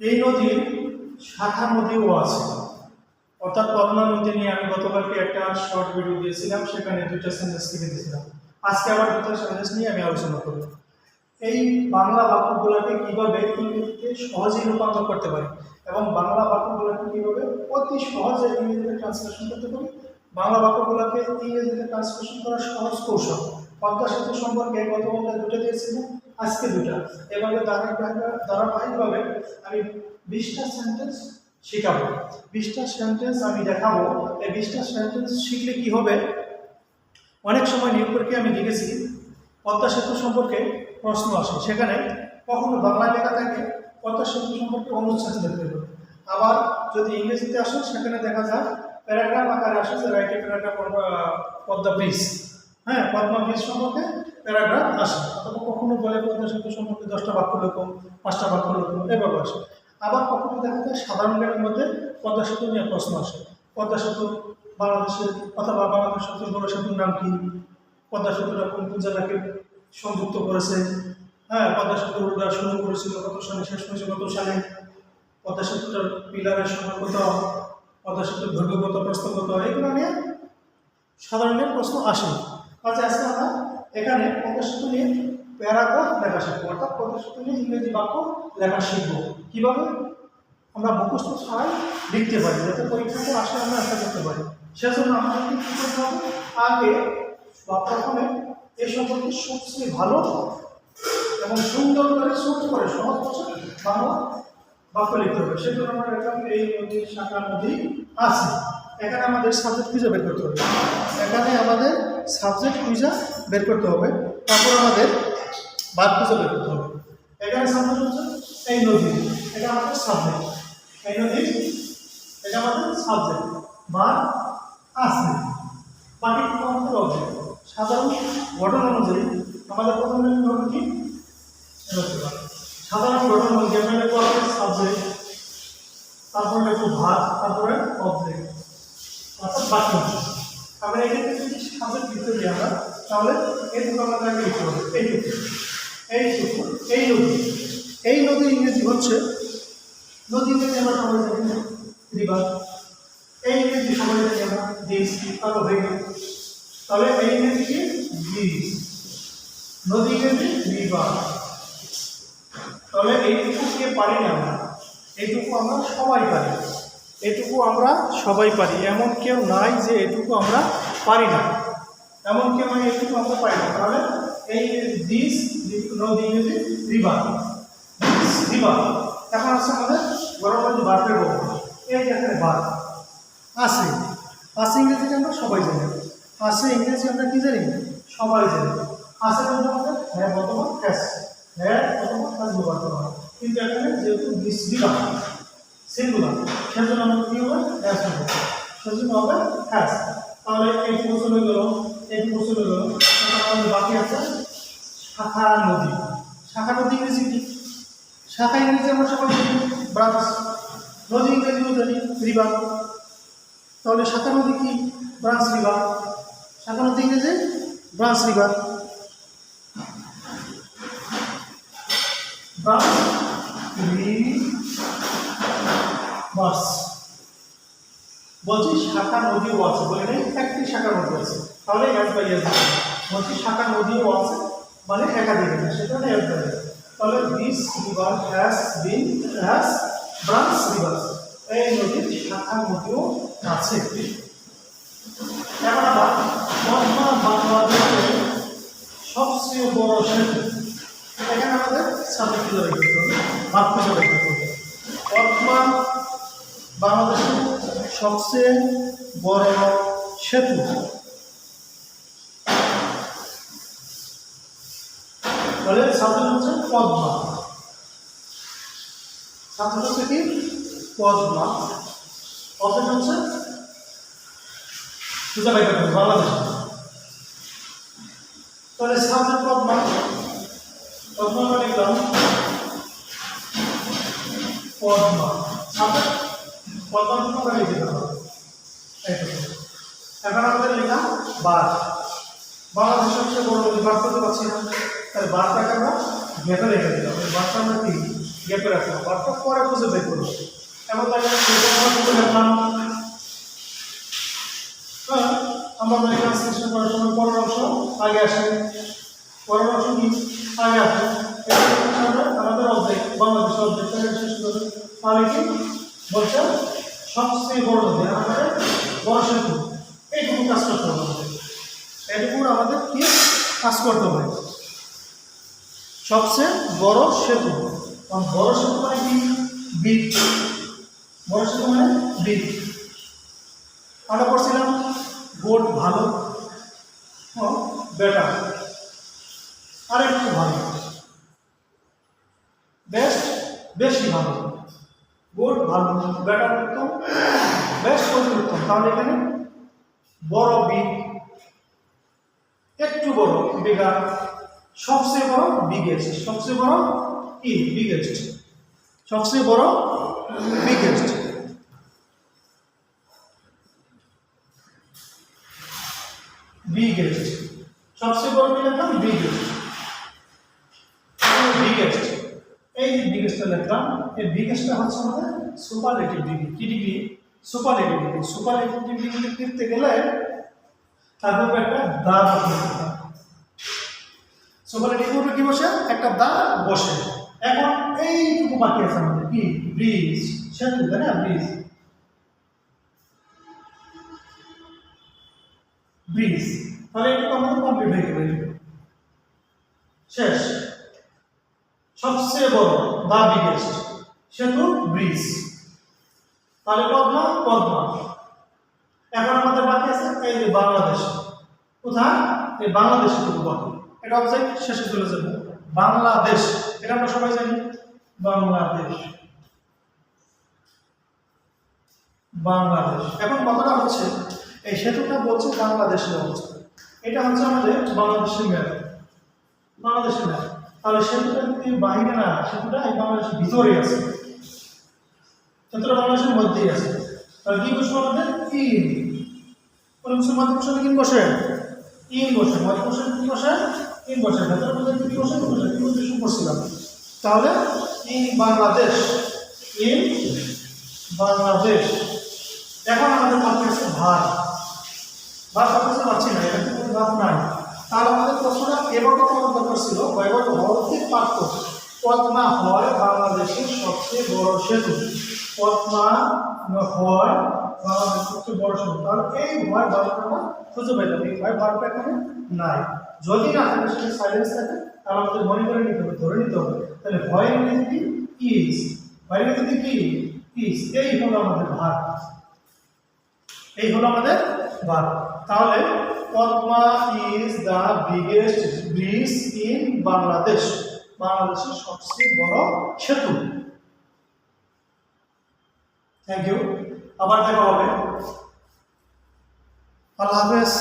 এই নদীর শাখা নদীও আছে। অর্থাৎ পদ্মা নদী নিয়ে আমি গতকালকে একটা শর্ট ভিডিও দিয়েছিলাম, সেখানে দুইটা সেন্টেন্স লিখে দিয়েছিলাম। আজকে আবার দুটো সেন্টেন্স নিয়ে আমি আলোচনা করব। এই বাংলা বাক্যগুলোকে কীভাবে ইংরেজিতে সহজেই রূপান্তর করতে পারি এবং বাংলা বাক্যগুলোকে কীভাবে অতি সহজে ইংরেজিতে ট্রান্সলেশন করতে পারি? বাংলা বাক্যগুলোকে ইংরেজিতে ট্রান্সলেশন করার সহজ কৌশল। পদ্মা সেতু সম্পর্কে গতকালকে দুটো দিয়েছিলাম আজকে দুটা। ধারাবাহিক ধারাবাহিকভাবে আমি বিশটা সেন্টেন্স শেখাবো। বিশটা সেন্টেন্স আমি দেখাবো। এই বিশটা সেন্টেন্স শিখলে কি হবে? অনেক সময় নিয়োগ পরীক্ষায় আমি দেখেছি, পদ্মা সেতু সম্পর্কে প্রশ্ন আসে। সেখানে কখনো বাংলায় লেখা থাকে, পদ্মা সেতু সম্পর্কে অনুচ্ছেদ লিখতে হবে। আবার যদি ইংরেজিতে আসে, সেখানে দেখা যায় প্যারাগ্রাফ আকারে আসে যে রাইটে প্যারাগ্রাফ পদ্মা ব্রিজ হ্যাঁ পদ্মা ব্রিজ সম্পর্কে প্যারাগ্রাফ আসে। অথবা কখনো বলে পদ্মা সেতু সম্পর্কে দশটা বাক্য লেখো, পাঁচটা বাক্য লেখো, এভাবে আসে। আবার কখনো দেখা যায় সাধারণ জ্ঞানের মধ্যে পদ্মা সেতু নিয়ে প্রশ্ন আসে। পদ্মা সেতু বাংলাদেশের অথবা বাংলাদেশ বড় সেতুর নাম কি? পদ্মা সেতুটা কোন কোন জেলাকে সংযুক্ত করেছে? হ্যাঁ পদ্মা সেতুটা শুরু করেছিল কত সালে, শেষ হয়েছে কত সালে? পদ্মা সেতুটার পিলারের সংখ্যা কত? পদ্মা সেতুর দৈর্ঘ্য কত, প্রস্থ কত? এগুলো নিয়ে সাধারণ জ্ঞান প্রশ্ন আসে। আচ্ছা আজকে আমরা এখানে সেতু নিয়ে প্যারাগ্রাফ লেখা শিখব, অর্থাৎ সেতু নিয়ে ইংরেজি বাক্য লেখা শিখব। কীভাবে? আমরা মুখস্থ ছাড়াই লিখতে পারি, যাতে পরীক্ষাতে আসে আমরা একটা করতে পারি। সেজন্য আমাদের কী করতে হবে? আগে বা প্রথমে এ সম্পর্কে সবচেয়ে ভালো এবং সুন্দর করে ছোট করে, সহজ ভাষায় বাংলা বাক্য লিখতে হবে। সেজন্য আমরা দেখলাম এই নদীর শাখা নদী আছে। এখানে আমাদের সাবজেক্ট খুঁজে বের করতে হবে। এখানে আমাদের সাবজেক্ট খুঁজে বের করতে হবে। তারপর আমাদের বাদ খুঁজে বের করতে হবে। এখানে সাবজেক্ট হচ্ছে এই নদী। এটা আমাদের সাবজেক্ট এই নদী, এটা আমাদের সাবজেক্ট বা আছে। বাকি আমাদের অবজেক্ট সাধারণ ঘটনা অনুযায়ী আমাদের প্রথম লিখতে হবে কি? সাধারণ ঘটনা অনুযায়ী আমরা সাবজেক্ট তারপরে লিখব ভাগ তারপরে অবজেক্ট অর্থাৎ বাক্য। আমরা এখানে যদি সাবজেক্ট লিখতে দিই আমরা, তাহলে এইটুকু আমাদের আগে হবে। এইটুকু এইটুকু এই নদী। এই নদী ইংরেজি হচ্ছে নদী ইংরেজি আমরা সবাই জানি রিভার এই ইংরেজি সবাই জানি আমরা দিস তারপর হয়ে গেল। তাহলে এই ইংরেজি কি? দিস নদী ইংরেজি রিভার তাহলে এইটুকু কে পারি না আমরা? এইটুকু আমরা সবাই পারি। এটুকু আমরা সবাই পারি। এমন কেউ নাই যে এটুকু আমরা পারি না। এমন কেউ নাই এটুকু আমরা পারি না। তাহলে এই দিস নদী ইংরেজি এখন আছে আমাদের গরম মধ্যে বার্পের ব্যবহার এই যে এখানে বার আছে। আছে ইংরেজিটা আমরা সবাই জানি। আছে ইংরেজি আমরা কি জানি? সবাই জানি। আছে বলতে আমাদের হ্যাঁ বর্তমান হ্যাঁ বর্তমান হয়। কিন্তু এখানে যেহেতু সিঙ্গুলার সেজন্য আমাদের কি হবে? হ্যাস হবে। সেজন্য হবে হ্যাস তাহলে এই হয়ে গেল এই হয়ে গেল আমাদের বাকি আছে শাখা নদী। শাখা নদী ইংরেজি কি? শাখা ইংরেজি আমরা সবাই জানি, ব্রাঞ্চ। নদী ইংরেজিও জানি রিভার তাহলে শাখা নদী কি? ব্রাঞ্চ রিভার শাখা নদী ইংরেজি? ব্রাঞ্চ রিভার ব্রাঞ্চ বাস। বলছি শাখা নদীও আছে। বলে নেই, একটি শাখা নদী আছে। তাহলে এক বাই এক বলছি শাখা নদীও আছে। মানে একাধিক আছে। সেটা এক বাই তাহলে this river has been has branch river এই নদীর শাখা নদীও আছে। এখন সবচেয়ে বড় সেতু। এখানে আমাদের সাবজেক্ট বের করতে হবে। বাংলাদেশের সবচেয়ে বড় সেতু। তাহলে সাবজেক্ট হচ্ছে পদ্মা। সাবজেক্ট হচ্ছে কি? পদ্মা। হচ্ছে বাংলাদেশ। তাহলে সাবজেক্ট পদ্মা। পদ্মা আমরা লিখলাম পদ্মা। পদ্মা আমরা লিখে এইটুকু। এখন আমাদের লেখা বার বাংলাদেশের সবচেয়ে বড় বার করতে না তাহলে বারটাকে আমরা গ্যাপে রেখে দিলাম বারটা আমরা কি গ্যাপে রাখলাম বারটা পরে খুঁজে বের করব রাখলাম হ্যাঁ আমরা মানে ট্রান্সলেশন করার সময় পরের আগে আসে পরের অংশ কি আগে আসে আমাদের আমাদের অর্ধেক বাংলাদেশ অর্ধেক শেষ করে তাহলে কি বলছে সবচেয়ে বড় নদী আমাদের বড় সেতু এইটুকু কাজ করতে হবে আমাদের। এইটুকু আমাদের কি? কাজ করতে হবে। সবচেয়ে বড় সেতু। কারণ বড় সেতু মানে কি? বিট বড় সেতু মানে বিট আমরা পড়ছিলাম গুড ভালো ও বেটার। আর একটু ভালো। বেস্ট, বেশি ভালো। গুড ভালো বেটার উত্তম বেস্ট অতি উত্তম। তাহলে এখানে বড় বি একটু বড় বিঘা সবচেয়ে বড় বিগেস্ট সবচেয়ে বড় কি? বিগেস্ট সবচেয়ে বড় বিগেস্ট বিগেস্ট সবচেয়ে বড় কি লিখলাম? বিগেস্ট বিগেস্ট এই যে বিগেস্টটা লিখলাম এই বিগেস্টটা হচ্ছে আমাদের সুপারলেটিভ ডিগ্রি কি degree superlative degree superlative degree লিখতে গেলে তারপর একটা দা বসে সুপারলেটিভ উপরে কি বসে? একটা দা বসে। এখন এইটুকু বাকি আছে আমাদের। কি? ব্রিজ সেতু তাই না ব্রিজ ব্রিজ তাহলে এটুকু আমাদের কমপ্লিট হয়ে গেল। শেষ। সবচেয়ে বড় দা বিগেস্ট সেতু ব্রিজ তাহলে পদ্মা পদ্মা। এখন আমাদের বাকি আছে এই যে বাংলাদেশ। কোথায়? এই বাংলাদেশ বাকি। এটা শেষে চলে যাবে। বাংলাদেশ। এটা আমরা সবাই জানি। বাংলাদেশ। বাংলাদেশ। এখন কথাটা হচ্ছে, এই সেতুটা বলছে বাংলাদেশের অবস্থা। এটা হচ্ছে আমাদের বাংলাদেশের ম্যাপ বাংলাদেশের ম্যাপ তাহলে সেতুটা যদি বাইরে না সেতুটা এই বাংলাদেশের ভিতরে আছে। সেতুটা বাংলাদেশের মধ্যেই আছে। তাহলে কি বসবে আমাদের? ইন কোন বসে? ইন বসে। মধ্যে কি বসে ইন বসে। ভেতরে মধ্যে কি বসে বসে। কি বসে শুরু করছিলাম। তাহলে ইন বাংলাদেশ। ইন বাংলাদেশ। এখন আমাদের আছে ভার। ভার সবকিছু পাচ্ছি না এটা কিন্তু ভাব নাই। তাহলে আমাদের প্রশ্নটা এবার করার দরকার ছিল কয়েকবার হরতে পারত পদ্মা হয় বাংলাদেশের সবচেয়ে বড় সেতু। পদ্মা হয় বাংলাদেশের সবচেয়ে বড় সেতু। তাহলে এই ভয় ভারতটা আমরা খুঁজে পেলাম এই ভয় ভারতটা এখানে নাই। যদি না থাকে সাইলেন্স থাকে, তাহলে আমাদের মনে করে নিতে হবে, ধরে নিতে হবে। তাহলে ইংরেজি কি? ইজ ভয়ের ইংরেজি কি? ইজ এই হলো আমাদের ভার। এই হলো আমাদের ভার। তাহলে Padma is the biggest bridge in Bangladesh বাংলাদেশের সবচেয়ে বড় সেতু। থ্যাংক ইউ আবার দেখা হবে। আল্লাহ হাফেজ।